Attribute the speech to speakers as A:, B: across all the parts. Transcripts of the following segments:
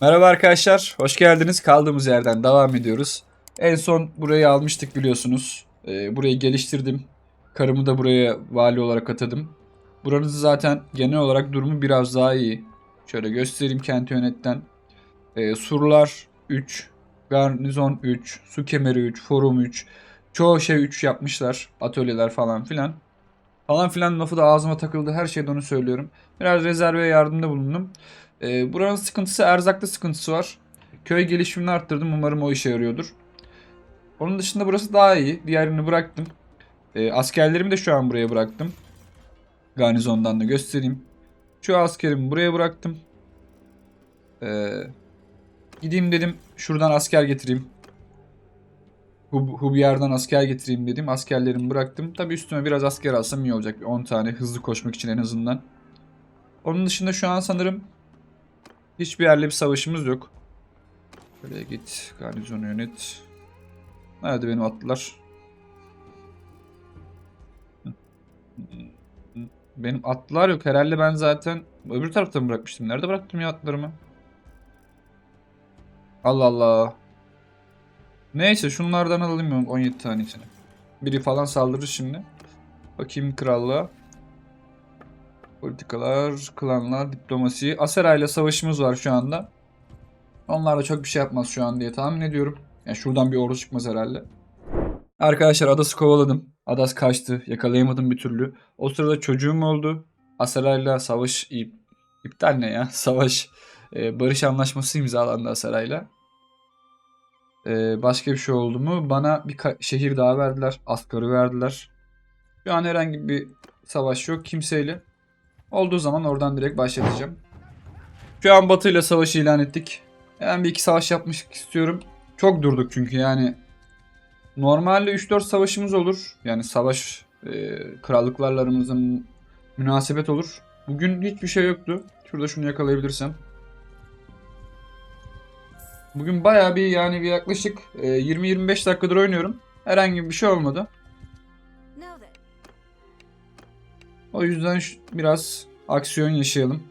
A: Merhaba arkadaşlar, hoş geldiniz. Kaldığımız yerden devam ediyoruz. En son burayı almıştık biliyorsunuz. Ee, burayı geliştirdim. Karımı da buraya vali olarak atadım. Buranın zaten genel olarak durumu biraz daha iyi. Şöyle göstereyim kenti yönetten. Ee, surlar 3, garnizon 3, su kemeri 3, forum 3. Çoğu şey 3 yapmışlar. Atölyeler falan filan. Falan filan lafı da ağzıma takıldı. Her şeyde onu söylüyorum. Biraz rezerve yardımda bulundum. Ee, buranın sıkıntısı erzaklı sıkıntısı var. Köy gelişimini arttırdım. Umarım o işe yarıyordur. Onun dışında burası daha iyi. Diğerini bıraktım. Ee, askerlerimi de şu an buraya bıraktım. Garnizondan da göstereyim. Şu askerimi buraya bıraktım. Ee, gideyim dedim. Şuradan asker getireyim. Hub, Hubiyar'dan asker getireyim dedim. Askerlerimi bıraktım. Tabi üstüme biraz asker alsam iyi olacak. Bir 10 tane hızlı koşmak için en azından. Onun dışında şu an sanırım hiçbir yerle bir savaşımız yok. Böyle git. Garnizonu yönet. Nerede benim atlılar? Benim atlılar yok. Herhalde ben zaten öbür tarafta mı bırakmıştım? Nerede bıraktım ya atlarımı? Allah Allah. Neyse şunlardan alayım 17 tanesini. Biri falan saldırır şimdi. Bakayım krallığa. Politikalar, klanlar, diplomasi. Asera ile savaşımız var şu anda. Onlar da çok bir şey yapmaz şu an diye tahmin ediyorum. Yani şuradan bir ordu çıkmaz herhalde. Arkadaşlar Adas'ı kovaladım. Adas kaçtı. Yakalayamadım bir türlü. O sırada çocuğum oldu. Asaray'la savaş ip, iptal ne ya? Savaş e, barış anlaşması imzalandı Asaray'la. E, başka bir şey oldu mu? Bana bir şehir daha verdiler. Asgar'ı verdiler. Şu an herhangi bir savaş yok kimseyle. Olduğu zaman oradan direkt başlatacağım. Şu an Batı ile savaşı ilan ettik. Hemen bir iki savaş yapmak istiyorum. Çok durduk çünkü yani. Normalde 3-4 savaşımız olur. Yani savaş e, krallıklarla aramızda mü- münasebet olur. Bugün hiçbir şey yoktu. Şurada şunu yakalayabilirsem. Bugün bayağı bir yani bir yaklaşık e, 20-25 dakikadır oynuyorum. Herhangi bir şey olmadı. O yüzden biraz aksiyon yaşayalım.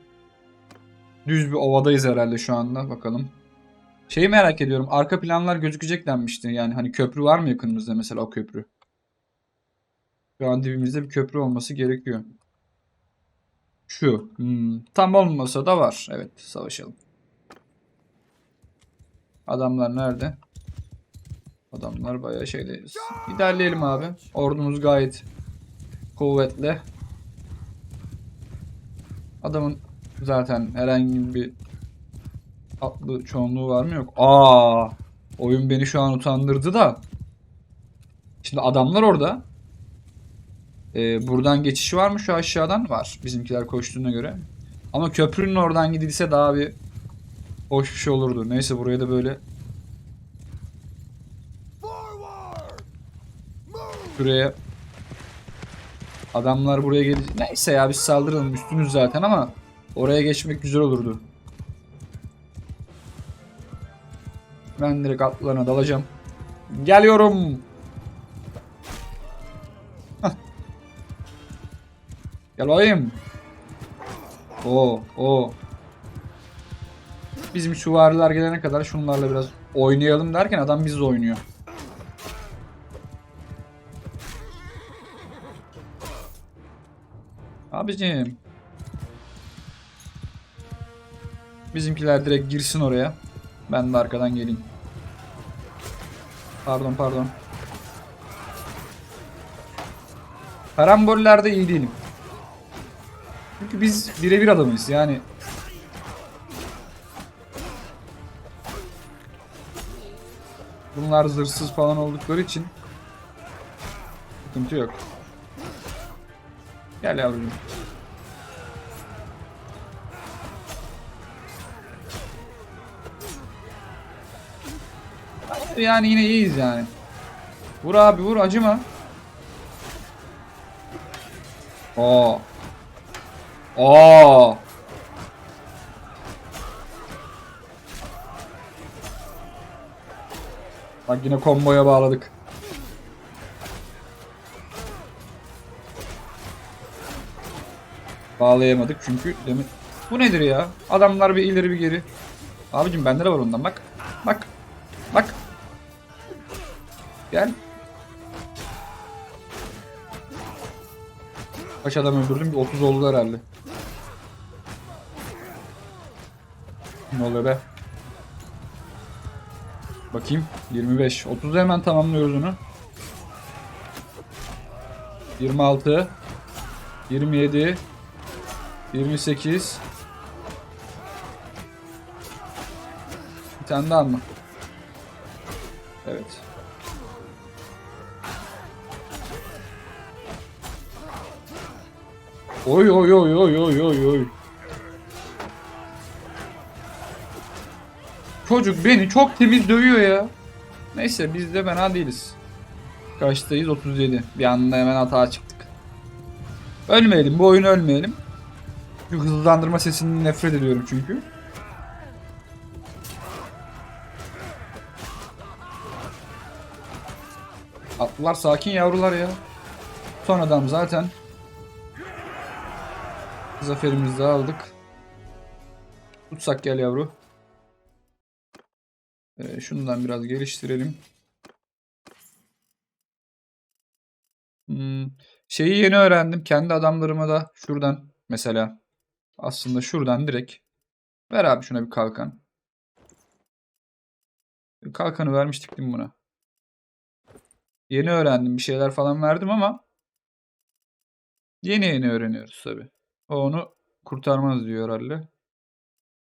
A: Düz bir ovadayız herhalde şu anda. Bakalım. Şeyi merak ediyorum. Arka planlar gözükecek denmişti. Yani hani köprü var mı yakınımızda mesela o köprü? Şu an dibimizde bir köprü olması gerekiyor. Şu. Hmm. Tam olmasa da var. Evet savaşalım. Adamlar nerede? Adamlar bayağı şeyde. İlerleyelim abi. Ordumuz gayet kuvvetli. Adamın zaten herhangi bir atlı çoğunluğu var mı yok. Aa, oyun beni şu an utandırdı da. Şimdi adamlar orada. Ee, buradan geçişi var mı şu aşağıdan? Var. Bizimkiler koştuğuna göre. Ama köprünün oradan gidilse daha bir hoş bir şey olurdu. Neyse buraya da böyle şuraya Adamlar buraya gelecek. Neyse ya biz saldıralım üstünüz zaten ama oraya geçmek güzel olurdu. Ben direkt atlarına dalacağım. Geliyorum. Gel bakayım. Oo, o. Bizim süvariler gelene kadar şunlarla biraz oynayalım derken adam bizle oynuyor. Abicim. Bizimkiler direkt girsin oraya. Ben de arkadan geleyim. Pardon pardon. Karambollerde iyi değilim. Çünkü biz birebir adamıyız yani. Bunlar zırhsız falan oldukları için sıkıntı yok. Gel yavrum. Yani yine iyiyiz yani. Vur abi vur acıma. Oo. Oo. Bak yine komboya bağladık. Bağlayamadık çünkü demin. Bu nedir ya? Adamlar bir ileri bir geri. Abicim bende de var ondan bak. Bak. Bak. Gel. Kaç adam öldürdüm? Bir 30 oldu herhalde. Ne oluyor be? Bakayım. 25. 30'u hemen tamamlıyoruz onu. 26. 27. 28. Bir tane daha mı? Evet. Oy oy oy oy oy oy oy. Çocuk beni çok temiz dövüyor ya. Neyse biz de fena değiliz. Kaçtayız? 37. Bir anda hemen hata çıktık. Ölmeyelim. Bu oyun ölmeyelim. Şu hızlandırma sesinden nefret ediyorum çünkü. Atlılar sakin yavrular ya. Son adam zaten. Zaferimizi de aldık. Tutsak gel yavru. Ee, şundan biraz geliştirelim. Hmm, şeyi yeni öğrendim. Kendi adamlarıma da şuradan mesela aslında şuradan direkt ver abi şuna bir kalkan. Kalkanı vermiştik değil mi buna? Yeni öğrendim. Bir şeyler falan verdim ama yeni yeni öğreniyoruz tabi. O onu kurtarmaz diyor herhalde.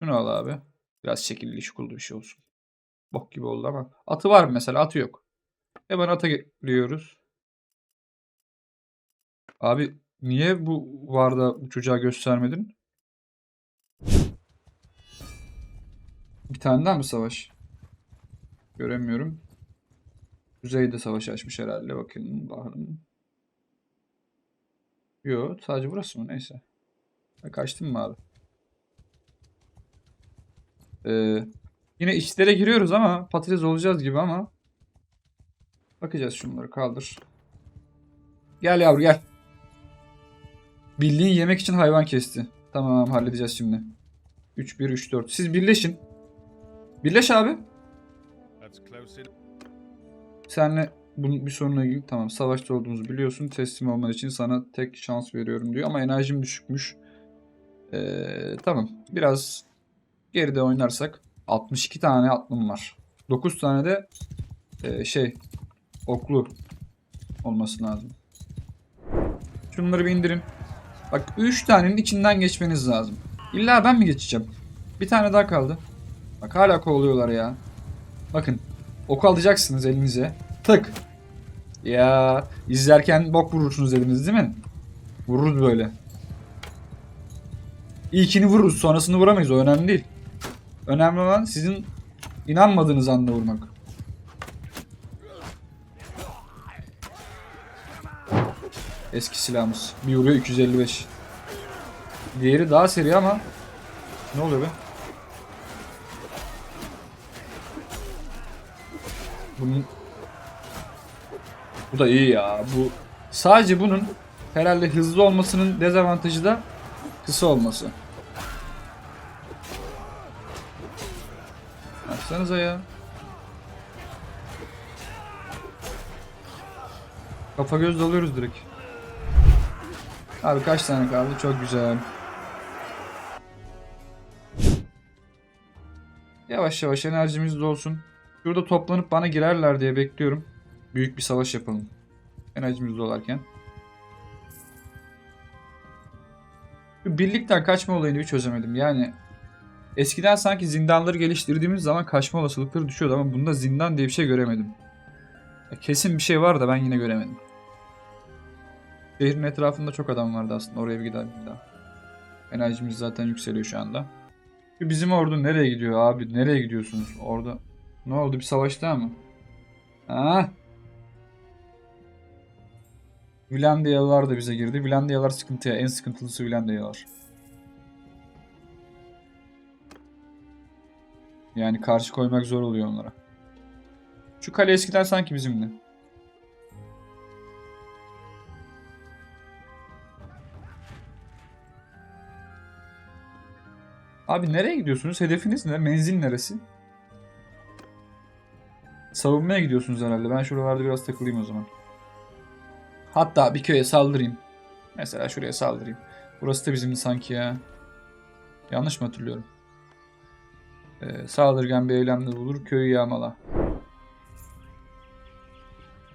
A: Şunu al abi. Biraz şekilli şukullu bir şey olsun. Bok gibi oldu ama. Atı var mı mesela? Atı yok. Hemen ata geliyoruz. Abi niye bu varda bu çocuğa göstermedin? Bir tane daha mı savaş? Göremiyorum. Kuzeyde savaş açmış herhalde. Bakın bakalım. Yok sadece burası mı? Neyse. Ha, kaçtın mı abi? Ee, yine işlere giriyoruz ama patates olacağız gibi ama bakacağız şunları kaldır. Gel yavru gel. Bildiğin yemek için hayvan kesti. Tamam halledeceğiz şimdi. 3 1 3 4. Siz birleşin. Birleş abi. Senle bunun bir sorunla ilgili tamam savaşta olduğumuzu biliyorsun. Teslim olman için sana tek şans veriyorum diyor ama enerjim düşükmüş. Ee, tamam. Biraz geride oynarsak 62 tane atlım var. 9 tane de e, şey oklu olması lazım. Şunları bir indirin. Bak 3 tanenin içinden geçmeniz lazım. İlla ben mi geçeceğim? Bir tane daha kaldı. Bak hala kovalıyorlar ya. Bakın ok alacaksınız elinize. Tık. Ya izlerken bok vurursunuz eliniz değil mi? Vururuz böyle. İlkini vururuz sonrasını vuramayız o önemli değil. Önemli olan sizin inanmadığınız anda vurmak. Eski silahımız. Bir vuruyor 255. Diğeri daha seri ama ne oluyor be? Bunun bu da iyi ya. Bu sadece bunun herhalde hızlı olmasının dezavantajı da kısa olması. Baksanıza ya. Kafa göz dalıyoruz direkt. Abi kaç tane kaldı? Çok güzel. Yavaş yavaş enerjimiz dolsun. Şurada toplanıp bana girerler diye bekliyorum. Büyük bir savaş yapalım. Enerjimiz dolarken. Birlikten kaçma olayını bir çözemedim. Yani eskiden sanki zindanları geliştirdiğimiz zaman kaçma olasılıkları düşüyordu ama bunda zindan diye bir şey göremedim. Kesin bir şey var da ben yine göremedim. Şehrin etrafında çok adam vardı aslında. Oraya bir gidelim bir daha. Enerjimiz zaten yükseliyor şu anda. Şu Bizim ordu nereye gidiyor abi? Nereye gidiyorsunuz? Orada ne oldu? Bir savaş mı? Ha? Vilandiyalılar da bize girdi. Vilandiyalılar sıkıntıya. En sıkıntılısı Vilandiyalılar. Yani karşı koymak zor oluyor onlara. Şu kale eskiden sanki bizimdi. Abi nereye gidiyorsunuz? Hedefiniz ne? Menzil neresi? Savunmaya gidiyorsunuz herhalde. Ben şuralarda biraz takılayım o zaman. Hatta bir köye saldırayım. Mesela şuraya saldırayım. Burası da bizimdi sanki ya. Yanlış mı hatırlıyorum? Ee, saldırgan bir eylemde bulur. Köyü yağmala.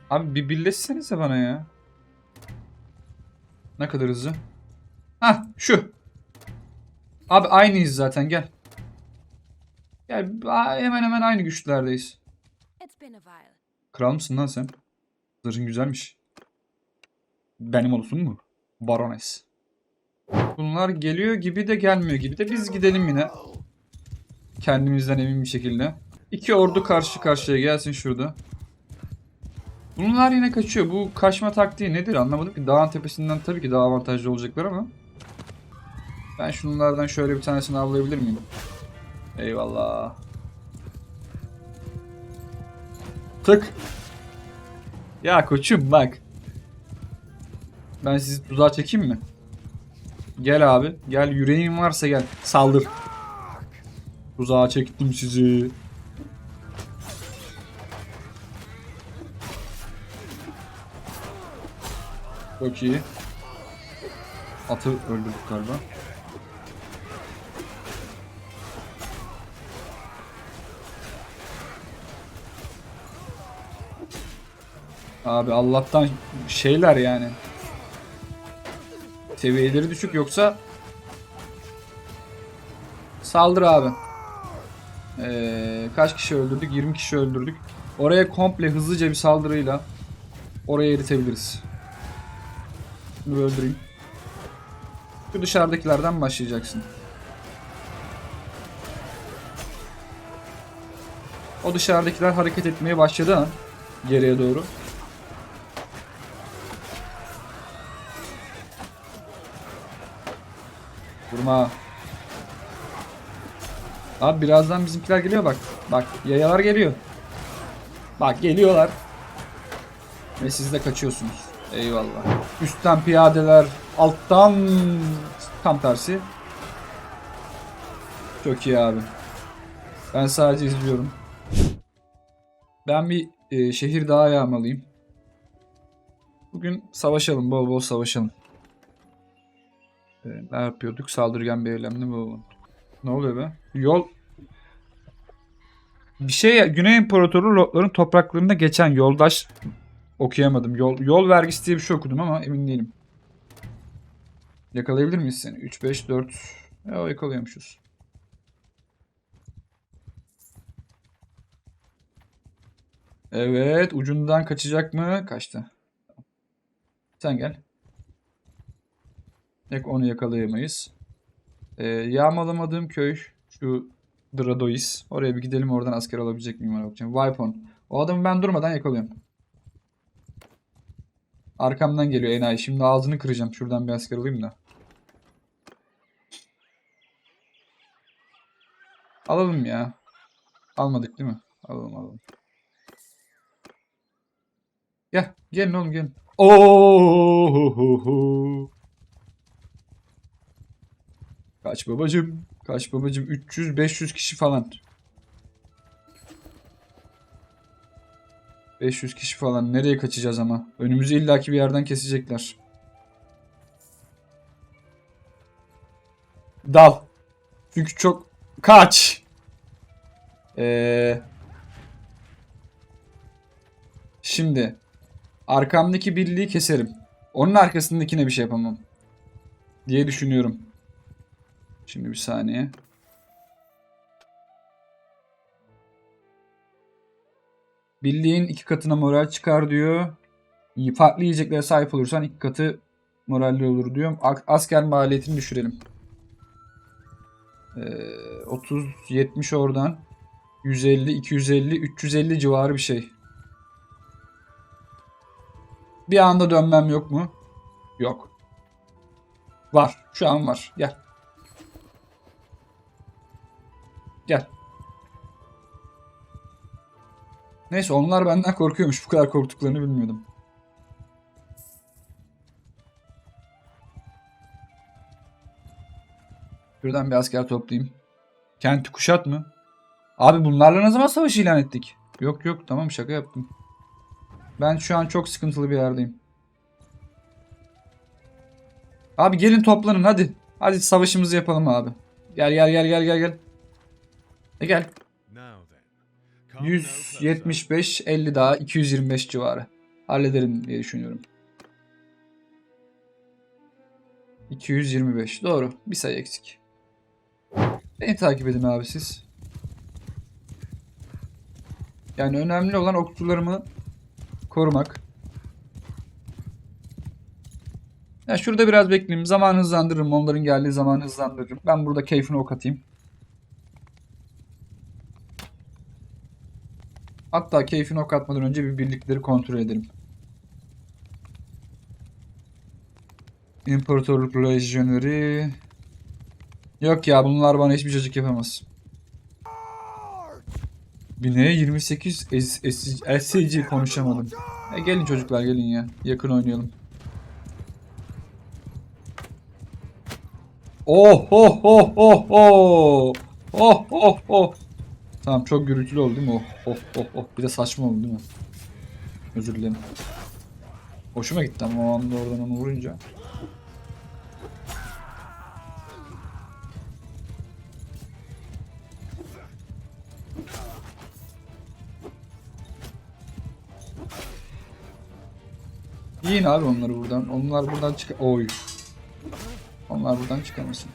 A: Abi bir birleşsenize bana ya. Ne kadar hızlı? Hah şu. Abi aynıyız zaten gel. Gel hemen hemen aynı güçlerdeyiz. Kral mısın lan sen? Zırhın güzelmiş. Benim olsun mu? Barones. Bunlar geliyor gibi de gelmiyor gibi de biz gidelim yine. Kendimizden emin bir şekilde. İki ordu karşı karşıya gelsin şurada. Bunlar yine kaçıyor. Bu kaçma taktiği nedir anlamadım ki. Dağın tepesinden tabii ki daha avantajlı olacaklar ama. Ben şunlardan şöyle bir tanesini avlayabilir miyim? Eyvallah. Tık. Ya koçum bak. Ben sizi tuzağa çekeyim mi? Gel abi. Gel yüreğin varsa gel. Saldır. Tuzağa çektim sizi. Çok iyi. Atı öldürdük galiba. Abi Allah'tan şeyler yani. Seviyeleri düşük yoksa saldır abi. Ee, kaç kişi öldürdük? 20 kişi öldürdük. Oraya komple hızlıca bir saldırıyla oraya eritebiliriz. Bunu öldüreyim. Şu dışarıdakilerden başlayacaksın. O dışarıdakiler hareket etmeye başladı an geriye doğru. Vurma. Abi birazdan bizimkiler geliyor bak. Bak yayalar geliyor. Bak geliyorlar. Ve siz de kaçıyorsunuz. Eyvallah. Üstten piyadeler, alttan tam tersi. Çok iyi abi. Ben sadece izliyorum. Ben bir e, şehir daha yağmalıyım. Bugün savaşalım, bol bol savaşalım. E, ne yapıyorduk? Saldırgan bir eylemle bu. Ne oluyor be? Yol... Bir şey Güney İmparatoru Lordların topraklarında geçen yoldaş okuyamadım. Yol, yol vergisi diye bir şey okudum ama emin değilim. Yakalayabilir miyiz seni? 3, 5, 4. Ya yakalıyormuşuz. Evet. Ucundan kaçacak mı? Kaçtı. Sen gel. Tek onu yakalayamayız. Ee, yağmalamadığım köy şu Dradois. Oraya bir gidelim oradan asker alabilecek miyim bakacağım. Vipon. O adamı ben durmadan yakalıyorum. Arkamdan geliyor enayi. Şimdi ağzını kıracağım. Şuradan bir asker alayım da. Alalım ya. Almadık değil mi? Alalım alalım. Gel. Gelin oğlum gelin. Oo! Kaç babacım? Kaç babacım? 300-500 kişi falan. 500 kişi falan. Nereye kaçacağız ama? Önümüzü illaki bir yerden kesecekler. Dal. Çünkü çok... Kaç! Ee... Şimdi... Arkamdaki birliği keserim. Onun arkasındakine bir şey yapamam. Diye düşünüyorum. Şimdi bir saniye. Birliğin iki katına moral çıkar diyor. Farklı yiyeceklere sahip olursan iki katı moralli olur diyor. A- Asker maliyetini düşürelim. Ee, 30, 70 oradan. 150, 250, 350 civarı bir şey. Bir anda dönmem yok mu? Yok. Var. Şu an var. Gel. Gel. Neyse onlar benden korkuyormuş. Bu kadar korktuklarını bilmiyordum. Şuradan bir asker toplayayım. Kenti kuşat mı? Abi bunlarla ne zaman savaş ilan ettik? Yok yok tamam şaka yaptım. Ben şu an çok sıkıntılı bir yerdeyim. Abi gelin toplanın hadi. Hadi savaşımızı yapalım abi. Gel gel gel gel gel gel. E gel.
B: Now then. Come no closer.
A: 175 50 daha 225 civarı. Hallederim diye düşünüyorum. 225 doğru. Bir sayı eksik. Beni takip edin abi siz. Yani önemli olan okçularımı korumak. Ya şurada biraz bekleyeyim. Zaman hızlandırırım. Onların geldiği zaman hızlandırırım. Ben burada keyfine ok atayım. Hatta keyfine ok atmadan önce bir birlikleri kontrol edelim. İmparatorluk lejyoneri. Yok ya bunlar bana hiçbir cacık yapamaz. Bineye 28 es, es, SC konuşamadım. E gelin çocuklar gelin ya. Yakın oynayalım. Oh oh oh oh oh. Oh oh oh. Tamam çok gürültülü oldu değil mi? Oh oh oh oh. Bir de saçma oldu değil mi? Özür dilerim. Hoşuma gitti ama o anda oradan onu vurunca. Yiyin abi onları buradan. Onlar buradan çık... Oy. Onlar buradan çıkamasın.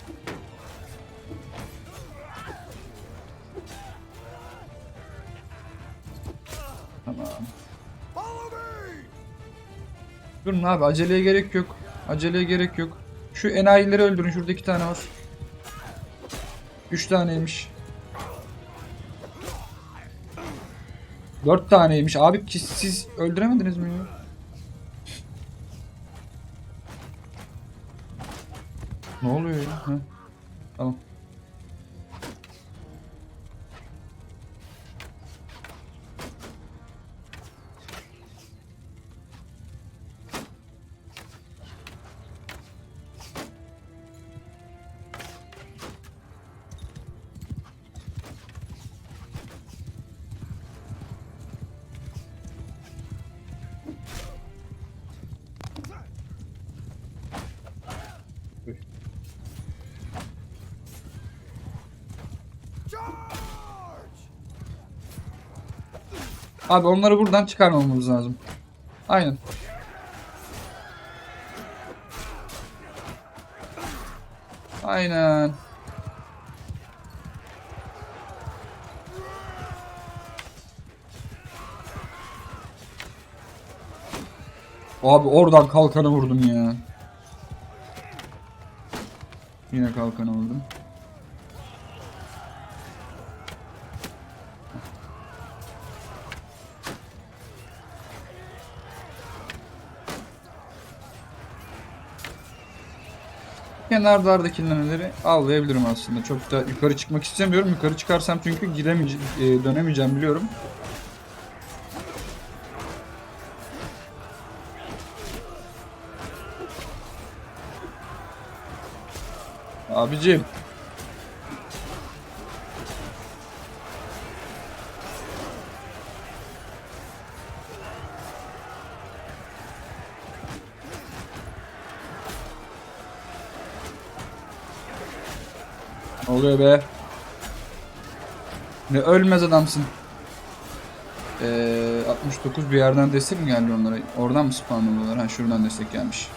A: Durun abi aceleye gerek yok. Aceleye gerek yok. Şu enayileri öldürün. Şurada iki tane var. Üç taneymiş. Dört taneymiş. Abi siz öldüremediniz mi ya? Abi onları buradan çıkarmamamız lazım. Aynen. Aynen. Abi oradan kalkanı vurdum ya. Yine kalkanı vurdum. Kenarlardaki neleri avlayabilirim aslında. Çok da yukarı çıkmak istemiyorum. Yukarı çıkarsam çünkü giremeyeceğim, e, dönemeyeceğim biliyorum. Abicim. Oluyor be? Ne ölmez adamsın. Ee, 69 bir yerden destek mi geldi onlara? Oradan mı spawn oluyorlar? Ha şuradan destek gelmiş.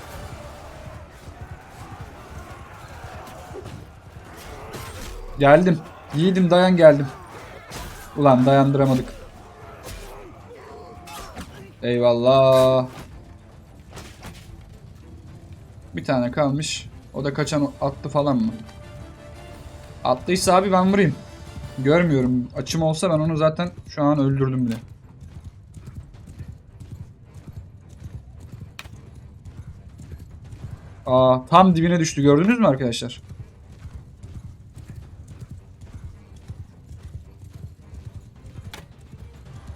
A: Geldim. Yiğidim dayan geldim. Ulan dayandıramadık. Eyvallah. Bir tane kalmış. O da kaçan attı falan mı? Attıysa abi ben vurayım. Görmüyorum. Açım olsa ben onu zaten şu an öldürdüm bile. Aa tam dibine düştü gördünüz mü arkadaşlar?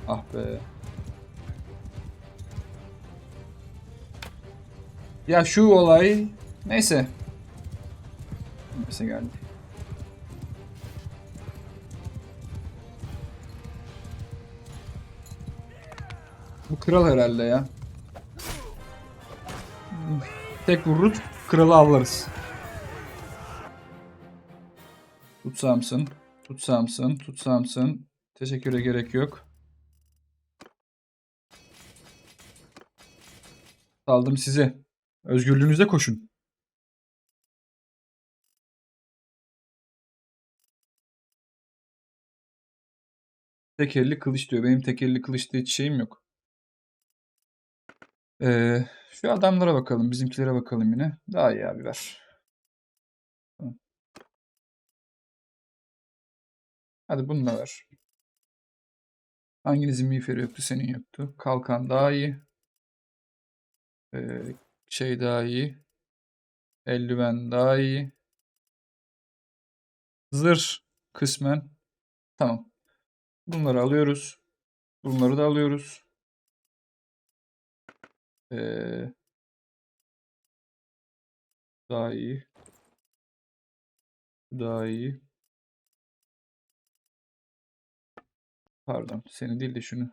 A: Ah be. Ya şu olay neyse. Neyse geldi. Kral herhalde ya. Tek vururuz, kralı avlarız. Tutsamsın, tutsamsın, tutsamsın. Teşekküre gerek yok. Saldım size. Özgürlüğünüze koşun. Tekelli kılıç diyor. Benim tekelli kılıçta hiç şeyim yok. Ee, şu adamlara bakalım. Bizimkilere bakalım yine. Daha iyi abi ver. Hadi bunu da ver. Hanginizin miğferi yoktu? Senin yoktu. Kalkan daha iyi. Ee, şey daha iyi. Eldiven daha iyi. Zırh kısmen. Tamam. Bunları alıyoruz. Bunları da alıyoruz. Ee, daha iyi. Daha iyi. Pardon. Seni değil de şunu.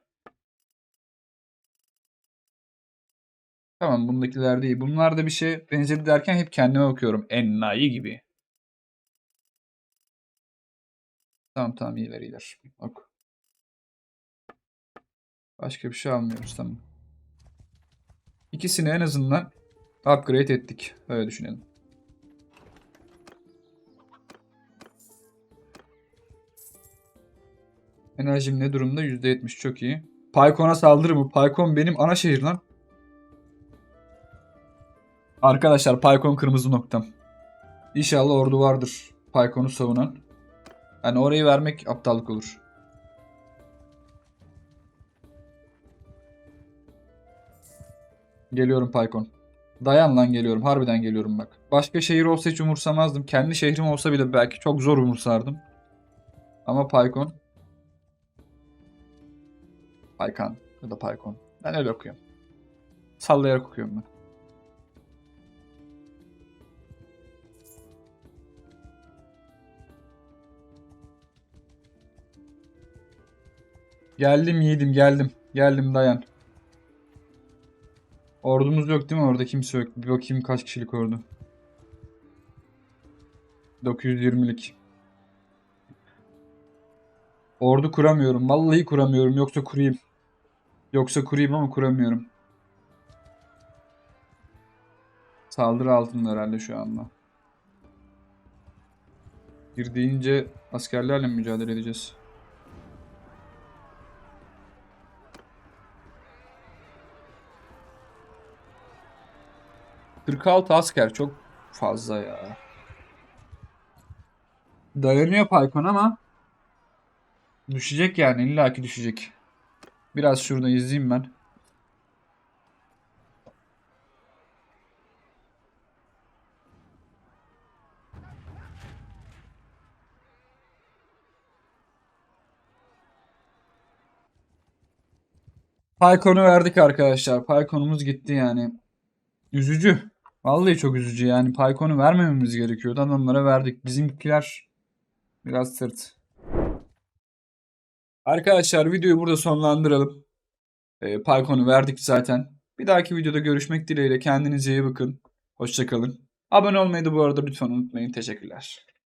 A: Tamam bundakiler değil. Bunlar da bir şey benzedi derken hep kendime bakıyorum. Enayi gibi. Tamam tamam iyiler iyiler. Ok. Başka bir şey almıyoruz tamam. İkisini en azından upgrade ettik. Öyle düşünelim. Enerjim ne durumda? %70 çok iyi. Pykon'a saldırı mı? Pykon benim ana şehir lan. Arkadaşlar Pykon kırmızı noktam. İnşallah ordu vardır Pykon'u savunan. Yani orayı vermek aptallık olur. Geliyorum Paykon. Dayan lan geliyorum. Harbiden geliyorum bak. Başka şehir olsa hiç umursamazdım. Kendi şehrim olsa bile belki çok zor umursardım. Ama Paykon. Paykan ya da Paykon. Ben öyle okuyorum. Sallayarak okuyorum ben. Geldim yiğidim geldim. Geldim dayan. Ordumuz yok değil mi? Orada kimse yok. Bir bakayım kaç kişilik ordu. 920'lik. Ordu kuramıyorum. Vallahi kuramıyorum. Yoksa kurayım. Yoksa kurayım ama kuramıyorum. Saldırı altında herhalde şu anda. Bir deyince askerlerle mücadele edeceğiz? ...46 asker çok fazla ya. Dayanıyor Paykon ama... ...düşecek yani illaki düşecek. Biraz şurada izleyeyim ben. Paykon'u verdik arkadaşlar. Paykon'umuz gitti yani. Üzücü. Vallahi çok üzücü yani. Paykon'u vermememiz gerekiyordu. Adamlara verdik. Bizimkiler biraz sırt. Arkadaşlar videoyu burada sonlandıralım. Ee, Paykon'u verdik zaten. Bir dahaki videoda görüşmek dileğiyle. Kendinize iyi bakın. Hoşçakalın. Abone olmayı da bu arada lütfen unutmayın. Teşekkürler.